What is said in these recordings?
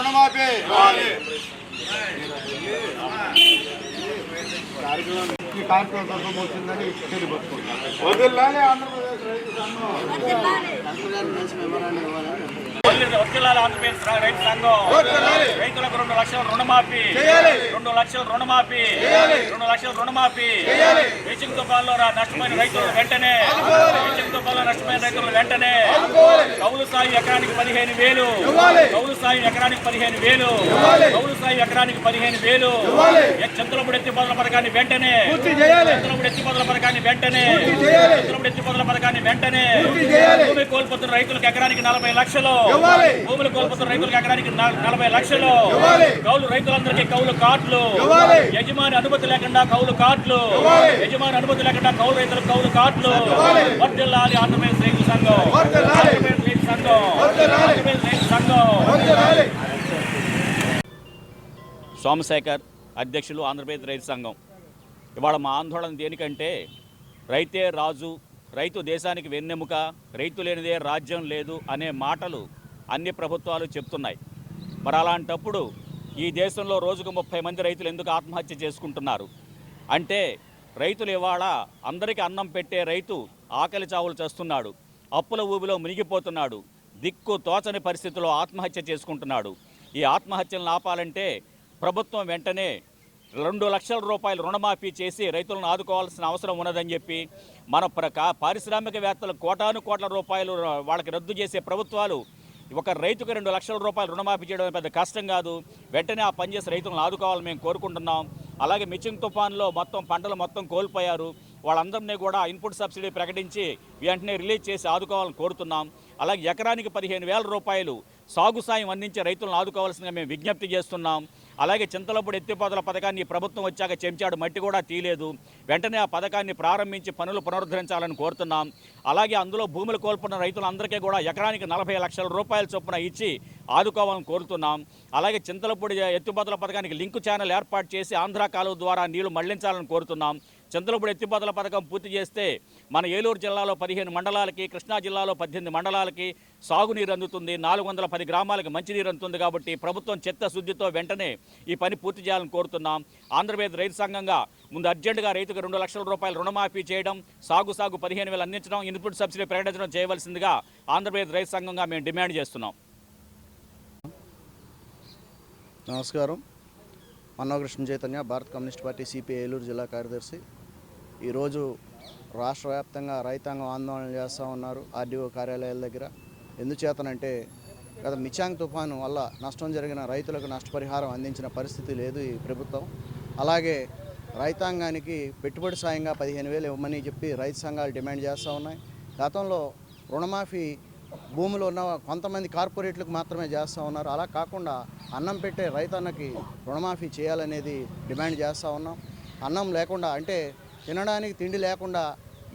రుణమాఫీ ఈ కార్యక్రమం కోసం వచ్చిందని తెలియపరుచుకుంటాను వదిలాలి ఆంధ్రప్రదేశ్ రైతు సంఘం వర్తిల్లాలి ఆంధ్రప్రదేశ్ రైతు సంఘం లక్షల రుణమాఫీ. రెండు లక్షల రుణమాఫీ. రెండు లక్షల రుణమాఫీ. బీచింగ్ తుఫాన్లో నష్టపోయిన రైతులు వెంటనే. బీచింగ్ తుఫాన్లో నష్టపోయిన రైతులు వెంటనే. కౌలు సాయి ఎకరానికి పదిహేను వేలు. కౌలు సాయి ఎకరానికి పదిహేను వేలు. కౌలు సాయి ఎకరానికి పదిహేను వేలు. చంద్రపుడు ఎత్తి పొదల పథకాన్ని వెంటనే. చంద్రపుడు ఎత్తి పొదల పథకాన్ని వెంటనే. చంద్రపుడు ఎత్తి పొదల పథకాన్ని వెంటనే. భూమి కోల్పోతున్న రైతులకు ఎకరానికి నలభై లక్షలు. భూములు కోల్పోతున్న రైతులకు ఎకరానికి నలభై లక్షలు. కౌలు రైతులందరికీ కౌలు కార్డులు. యజమాని అనుమతి లేకుండా కౌలు కార్డులు. యజమాని అనుమతి లేకుండా కౌలు రైతులకు కౌలు కార్డులు. వర్దిల్లాలి ఆంధ్రప్రదేశ్ రైతు సంఘం. ఆంధ్రప్రదేశ్ రైతు సంఘం. ఆంధ్రప్రదేశ్ రైతు సంఘం. సోమశేఖర్ అధ్యక్షులు ఆంధ్రప్రదేశ్ రైతు సంఘం. ఇవాళ మా ఆందోళన దేనికంటే రైతే రాజు రైతు దేశానికి వెన్నెముక రైతు లేనిదే రాజ్యం లేదు అనే మాటలు అన్ని ప్రభుత్వాలు చెప్తున్నాయి. మరి అలాంటప్పుడు ఈ దేశంలో రోజుకు ముప్పై మంది రైతులు ఎందుకు ఆత్మహత్య చేసుకుంటున్నారు? అంటే రైతులు ఇవాళ అందరికీ అన్నం పెట్టే రైతు ఆకలి చావులు చేస్తున్నాడు అప్పుల ఊబిలో మునిగిపోతున్నాడు దిక్కు తోచని పరిస్థితిలో ఆత్మహత్య చేసుకుంటున్నాడు. ఈ ఆత్మహత్యలను ఆపాలంటే ప్రభుత్వం వెంటనే రెండు లక్షల రూపాయలు రుణమాఫీ చేసి రైతులను ఆదుకోవాల్సిన అవసరం ఉన్నదని చెప్పి మన ప్ర- పారిశ్రామికవేత్తలు కోటాను కోట్ల రూపాయలు వాళ్ళకి రద్దు చేసే ప్రభుత్వాలు ఒక రైతుకు రెండు లక్షల రూపాయలు రుణమాఫీ చేయడం పెద్ద కష్టం కాదు. వెంటనే ఆ పనిచేసి రైతులను ఆదుకోవాలని మేము కోరుకుంటున్నాం. అలాగే మిచింగ్ తుఫాన్లో మొత్తం పంటలు మొత్తం కోల్పోయారు. వాళ్ళందరినీ కూడా ఇన్పుట్ సబ్సిడీ ప్రకటించి వెంటనే రిలీజ్ చేసి ఆదుకోవాలని కోరుతున్నాం. అలాగే ఎకరానికి పదిహేను వేల రూపాయలు సాగు సాయం అందించే రైతులను ఆదుకోవాల్సిందిగా మేము విజ్ఞప్తి చేస్తున్నాం. అలాగే చింతలపూడి ఎత్తిపోతల పథకాన్ని ప్రభుత్వం వచ్చాక చెంచాడు మట్టి కూడా తీయలేదు. వెంటనే ఆ పథకాన్ని ప్రారంభించి పనులు పునరుద్ధరించాలని కోరుతున్నాం. అలాగే అందులో భూములు కోల్పోయిన రైతులందరికీ కూడా ఎకరానికి నలభై లక్షల రూపాయల చొప్పున ఇచ్చి ఆదుకోవాలని కోరుతున్నాం. అలాగే చింతలపూడి ఎత్తిపోతల పథకానికి లింకు ఛానల్ ఏర్పాటు చేసి ఆంధ్ర కాలువ ద్వారా నీళ్ళు మళ్ళించాలని కోరుతున్నాం. చింతలపూడి ఎత్తిపోతల పథకం పూర్తి చేస్తే మన ఏలూరు జిల్లాలో పదిహేను మండలాలకి కృష్ణా జిల్లాలో పద్దెనిమిది మండలాలకి సాగునీరు అందుతుంది. నాలుగు వందల పది గ్రామాలకి మంచినీరు అందుతుంది కాబట్టి ప్రభుత్వం చిత్తశుద్ధితో వెంటనే ఈ పని పూర్తి చేయాలని కోరుతున్నాం. ఆంధ్రప్రదేశ్ రైతు సంఘంగా ముందు అర్జెంటుగా రైతుకు రెండు లక్షల రూపాయలు రుణమాఫీ చేయడం సాగు సాగు పదిహేను వేలు అందించడం ఇన్పుట్ సబ్సిడీ ప్రకటించడం చేయవలసిందిగా ఆంధ్రప్రదేశ్ రైతు సంఘంగా మేము డిమాండ్ చేస్తున్నాం. నమస్కారం. మన్నోకృష్ణ చైతన్య భారత కమ్యూనిస్ట్ పార్టీ సిపిఐ ఏలూరు జిల్లా కార్యదర్శి. ఈరోజు రాష్ట్ర వ్యాప్తంగా రైతాంగం ఆందోళన చేస్తూ ఉన్నారు ఆర్డీఓ కార్యాలయాల దగ్గర. ఎందుచేతనంటే గత మిచాంగ్ తుఫాను వల్ల నష్టం జరిగిన రైతులకు నష్టపరిహారం అందించిన పరిస్థితి లేదు ఈ ప్రభుత్వం. అలాగే రైతాంగానికి పెట్టుబడి సాయంగా పదిహేను వేలు ఇవ్వమని చెప్పి రైతు సంఘాలు డిమాండ్ చేస్తూ ఉన్నాయి. గతంలో రుణమాఫీ భూములు ఉన్న కొంతమంది కార్పొరేట్లకు మాత్రమే చేస్తూ ఉన్నారు. అలా కాకుండా అన్నం పెట్టే రైతన్నకి రుణమాఫీ చేయాలనేది డిమాండ్ చేస్తూ ఉన్నాం. అన్నం లేకుండా అంటే తినడానికి తిండి లేకుండా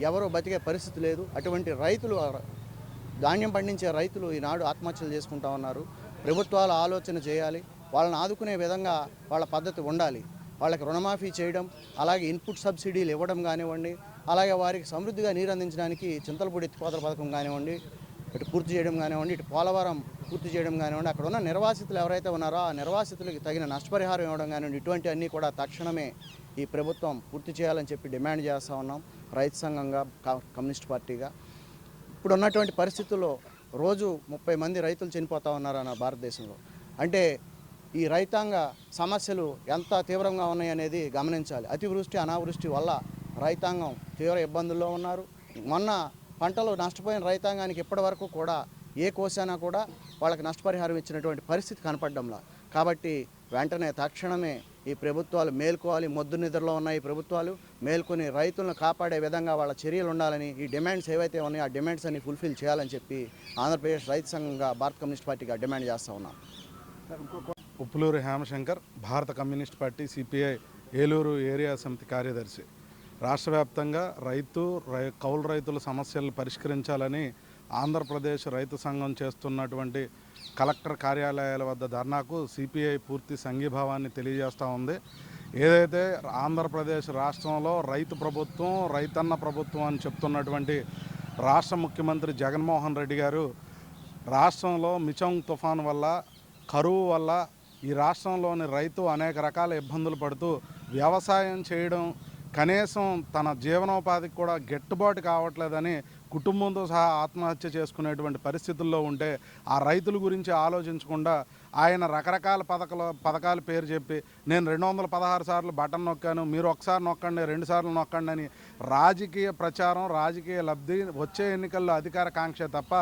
ఎవరు బతికే పరిస్థితి లేదు. అటువంటి రైతులు ధాన్యం పండించే రైతులు ఈనాడు ఆత్మహత్యలు చేసుకుంటా ఉన్నారు. ప్రభుత్వాలు ఆలోచన చేయాలి. వాళ్ళని ఆదుకునే విధంగా వాళ్ళ పద్ధతి ఉండాలి. వాళ్ళకి రుణమాఫీ చేయడం అలాగే ఇన్పుట్ సబ్సిడీలు ఇవ్వడం కానివ్వండి అలాగే వారికి సమృద్ధిగా నీరు అందించడానికి చింతలపూడి ఎత్తిపోతల పథకం కానివ్వండి ఇటు పూర్తి చేయడం కానివ్వండి ఇటు పోలవరం పూర్తి చేయడం కానివ్వండి అక్కడ ఉన్న నిర్వాసితులు ఎవరైతే ఉన్నారో ఆ నిర్వాసితులకి తగిన నష్టపరిహారం ఇవ్వడం కానివ్వండి ఇటువంటి అన్నీ కూడా తక్షణమే ఈ ప్రభుత్వం పూర్తి చేయాలని చెప్పి డిమాండ్ చేస్తూ ఉన్నాం. రైతు సంఘంగా కమ్యూనిస్ట్ పార్టీగా. ఇప్పుడు ఉన్నటువంటి పరిస్థితుల్లో రోజు ముప్పై మంది రైతులు చనిపోతూ ఉన్నారు అన్న భారతదేశంలో? అంటే ఈ రైతాంగ సమస్యలు ఎంత తీవ్రంగా ఉన్నాయనేది గమనించాలి. అతివృష్టి అనావృష్టి వల్ల రైతాంగం తీవ్ర ఇబ్బందుల్లో ఉన్నారు. మొన్న పంటలు నష్టపోయిన రైతాంగానికి ఇప్పటి వరకు కూడా ఏ కోసైనా కూడా వాళ్ళకి నష్టపరిహారం ఇచ్చినటువంటి పరిస్థితి కనపడడంలా. కాబట్టి వెంటనే తక్షణమే ఈ ప్రభుత్వాలు మేల్కోవాలి మొద్దు నిద్రలో ఉన్న ఈ ప్రభుత్వాలు మేల్కొని రైతులను కాపాడే విధంగా వాళ్ళ చర్యలు ఉండాలని ఈ డిమాండ్స్ ఏవైతే ఉన్నాయో ఆ డిమాండ్స్ అన్ని ఫుల్ఫిల్ చేయాలని చెప్పి ఆంధ్రప్రదేశ్ రైతు సంఘంగా భారత కమ్యూనిస్ట్ పార్టీగా డిమాండ్ చేస్తూ ఉన్నాం. ఉప్పులూరు హేమశంకర్ భారత communist party CPI Eluru area సమితి కార్యదర్శి. రాష్ట్ర వ్యాప్తంగా రైతు రై కౌలు రైతుల సమస్యలను పరిష్కరించాలని ఆంధ్రప్రదేశ్ రైతు సంఘం చేస్తున్నటువంటి కలెక్టర్ కార్యాలయాల వద్ద ధర్నాకు సిపిఐ పూర్తి సంఘీభావాన్ని తెలియజేస్తూ ఉంది. ఏదైతే ఆంధ్రప్రదేశ్ రాష్ట్రంలో రైతు ప్రభుత్వం రైతన్న ప్రభుత్వం అని చెప్తున్నటువంటి రాష్ట్ర ముఖ్యమంత్రి జగన్మోహన్ రెడ్డి గారు రాష్ట్రంలో మిచంగ్ తుఫాన్ వల్ల కరువు వల్ల ఈ రాష్ట్రంలోని రైతు అనేక రకాల ఇబ్బందులు పడుతూ వ్యవసాయం చేయడం కనీసం తన జీవనోపాధికి కూడా గిట్టుబాటు కావట్లేదని కుటుంబంతో సహా ఆత్మహత్య చేసుకునేటువంటి పరిస్థితుల్లో ఉంటే ఆ రైతుల గురించి ఆలోచించకుండా ఆయన రకరకాల పథకాల పథకాల పేరు చెప్పి నేను రెండు వందల పదహారు సార్లు బటన్ నొక్కాను మీరు ఒకసారి నొక్కండి రెండు సార్లు నొక్కండి అని రాజకీయ ప్రచారం రాజకీయ లబ్ధి వచ్చే ఎన్నికల్లో అధికార కాంక్ష తప్ప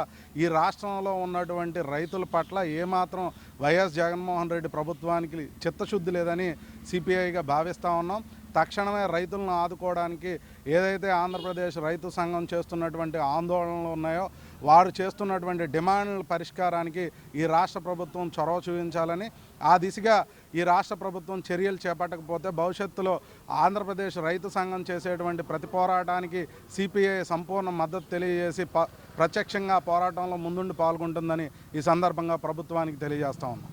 ఈ రాష్ట్రంలో ఉన్నటువంటి రైతుల పట్ల ఏమాత్రం వైఎస్ జగన్మోహన్ రెడ్డి ప్రభుత్వానికి చిత్తశుద్ధి లేదని సిపిఐగా భావిస్తూ ఉన్నాం. తక్షణమే రైతులను ఆదుకోవడానికి ఏదైతే ఆంధ్రప్రదేశ్ రైతు సంఘం చేస్తున్నటువంటి ఆందోళనలు ఉన్నాయో వారు చేస్తున్నటువంటి డిమాండ్ల పరిష్కారానికి ఈ రాష్ట్ర ప్రభుత్వం చొరవ చూపించాలని ఆ దిశగా ఈ రాష్ట్ర ప్రభుత్వం చర్యలు చేపట్టకపోతే భవిష్యత్తులో ఆంధ్రప్రదేశ్ రైతు సంఘం చేసేటువంటి ప్రతి పోరాటానికి సిపిఐ సంపూర్ణ మద్దతు తెలియజేసి ప ప్రత్యక్షంగా పోరాటంలో ముందుండి పాల్గొంటుందని ఈ సందర్భంగా ప్రభుత్వానికి తెలియజేస్తా ఉన్నాం.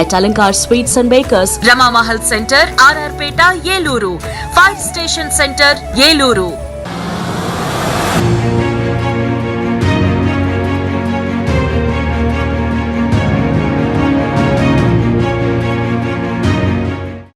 At Alankar Sweets and Bakers, Rama Mahal Center, RR Peta, Yeluru. Fire Station Center, Yeluru.